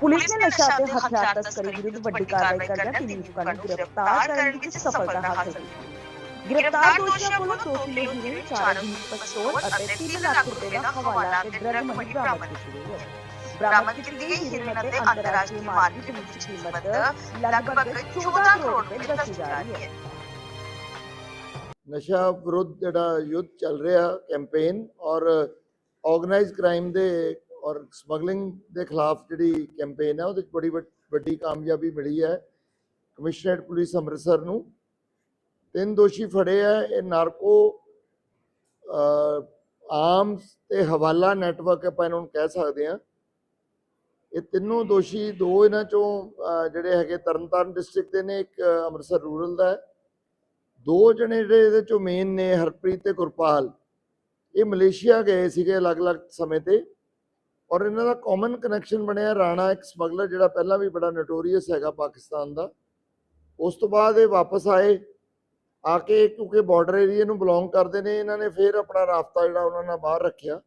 Police ਨੇ ਨਸ਼ਾ ਤੇ ਹਥਿਆਰ ਤਸਕਰੀ ਵਿਰੁੱਧ ਵੱਡੀ ਕਾਰਵਾਈ ਕਰਦਿਆਂ ਤਿੰਨ ਲੋਕਾਂ ਨੂੰ ਗ੍ਰਿਫਤਾਰ ਕਰਨ ਵਿੱਚ ਸਫਲਤਾ ਹਾਸਲ ਕੀਤੀ। ਗ੍ਰਿਫਤਾਰ ਦੋਸ਼ੀਆਂ ਕੋਲੋਂ 2 ਕਿਲੋ ਹੀਰੋਇਨ 4 ਇੰਚ ਪਿਸਤੌਲ ਅਤੇ 3 ਲੱਖ ਰੁਪਏ ਦਾ ਹਵਾਲਾ ਤੇ ਡਰਗ ਮਨੀ ਬਰਾਮਦ ਕੀਤੀ ਗਈ ਹੈ। ਬਰਾਮਦ ਕੀਤੀ ਗਈ ਹੀਰੋਇਨ ਅਤੇ ਅੰਤਰਰਾਸ਼ਟਰੀ ਮਾਰਕੀਟ ਵਿੱਚ ਕੀਮਤ ਲਗਭਗ 14 ਕਰੋੜ ਰੁਪਏ ਦੱਸੀ ਜਾ ਰਹੀ ਹੈ। ਨਸ਼ਾ ਵਿਰੁੱਧ ਜਿਹੜਾ ਯੁੱਧ ਚੱਲ ਰਿਹਾ ਕੈਂਪੇਨ ਔਰ ਆਰਗੇਨਾਈਜ਼ਡ ਕ੍ਰਾਈਮ ਦੇ ਔਰ ਸਮਗਲਿੰਗ ਦੇ ਖਿਲਾਫ ਜਿਹੜੀ ਕੈਂਪੇਨ ਹੈ, ਉਹਦੇ 'ਚ ਬੜੀ ਵੱਡ- ਵੱਡੀ ਕਾਮਯਾਬੀ ਮਿਲੀ ਹੈ। ਕਮਿਸ਼ਨਰੇਟ ਪੁਲਿਸ ਅੰਮ੍ਰਿਤਸਰ ਨੂੰ ਤਿੰਨ ਦੋਸ਼ੀ ਫੜੇ ਆ ਇਹ ਨਾਰਕੋ ਆਰਮਸ ਤੇ ਹਵਾਲਾ ਨੈਟਵਰਕ ਆਪਾਂ ਇਹਨਾਂ ਨੂੰ ਕਹਿ ਸਕਦੇ ਆ ਇਹ ਤਿੰਨੋਂ ਦੋਸ਼ੀ, ਦੋ ਇਹਨਾਂ ਚੋਂ ਜਿਹੜੇ ਹੈਗੇ ਤਰਨਤਾਰਨ ਡਿਸਟ੍ਰਿਕਟ ਦੇ ਨੇ, ਇੱਕ ਅੰਮ੍ਰਿਤਸਰ ਰੂਰਲ ਦਾ ਹੈ। ਦੋ ਜਣੇ ਜਿਹੜੇ ਇਹਦੇ ਚੋਂ ਮੇਨ ਨੇ, ਹਰਪ੍ਰੀਤ ਤੇ ਗੁਰਪਾਲ। ਇਹ ਮਲੇਸ਼ੀਆ ਗਏ ਸੀਗੇ ਅਲੱਗ-ਅਲੱਗ ਸਮੇਂ ਤੇ। ਔਰ ਇਹਨਾਂ ਦਾ ਕਾਮਨ ਕਨੈਕਸ਼ਨ ਬਣਿਆ ਰਾਣਾ ਇੱਕ ਸਮਗਲਰ ਜਿਹੜਾ ਪਹਿਲਾਂ ਵੀ ਬੜਾ ਨੋਟੋਰੀਅਸ ਹੈਗਾ ਪਾਕਿਸਤਾਨ ਦਾ ਉਸ ਤੋਂ ਬਾਅਦ ਇਹ ਵਾਪਸ ਆਏ, ਆ ਕੇ ਕਿਉਂਕਿ ਬਾਰਡਰ ਏਰੀਆ ਨੂੰ ਬਿਲੋਂਗ ਕਰਦੇ ਨੇ, ਇਹਨਾਂ ਨੇ ਫਿਰ ਆਪਣਾ ਰਾਬਤਾ ਜਿਹੜਾ ਉਹਨਾਂ ਨਾਲ ਬਾਹਰ ਰੱਖਿਆ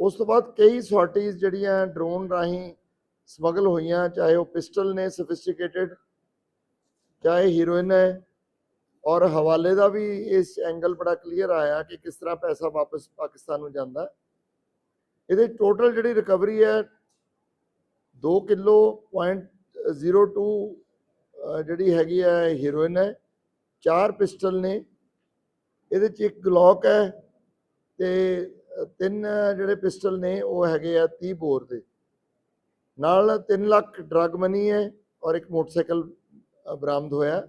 ਉਸ ਤੋਂ ਬਾਅਦ ਕਈ ਸੌਰਟੀਜ਼ ਜਿਹੜੀਆਂ ਡਰੋਨ ਰਾਹੀਂ ਸਮਗਲ ਹੋਈਆਂ, ਚਾਹੇ ਉਹ ਪਿਸਟਲ ਨੇ ਸੋਫਿਸਟੀਕੇਟਿਡ ਚਾਹੇ ਹੀਰੋਇਨ ਹੈ ਔਰ ਹਵਾਲੇ ਦਾ ਵੀ ਇਸ ਐਂਗਲ ਬੜਾ ਕਲੀਅਰ ਆਇਆ ਕਿ ਕਿਸ ਤਰ੍ਹਾਂ ਪੈਸਾ ਵਾਪਸ ਪਾਕਿਸਤਾਨ ਨੂੰ ਜਾਂਦਾ ਹੈ। ਇਹਦੇ ਟੋਟਲ ਜਿਹੜੀ ਰਿਕਵਰੀ ਹੈ 2 ਕਿਲੋ ਪੁਆਇੰਟ 02 ਅਹ, ਜਿਹੜੀ ਹੈਗੀ ਹੈ ਹੀਰੋਇਨ ਹੈ। ਚਾਰ ਪਿਸਟਲ ਨੇ। ਇਹਦੇ ਚ ਇੱਕ ਗਲੌਕ ਹੈ ਤੇ ਤਿੰਨ ਜਿਹੜੇ ਪਿਸਟਲ ਨੇ, ਉਹ ਹੈਗੇ ਆ 30 ਬੋਰ ਦੇ। ਨਾਲ 3 ਲੱਖ ਡਰਗ ਮਨੀ ਹੈ ਔਰ ਇੱਕ ਮੋਟਰਸਾਈਕਲ ਬਰਾਮਦ ਹੋਇਆ।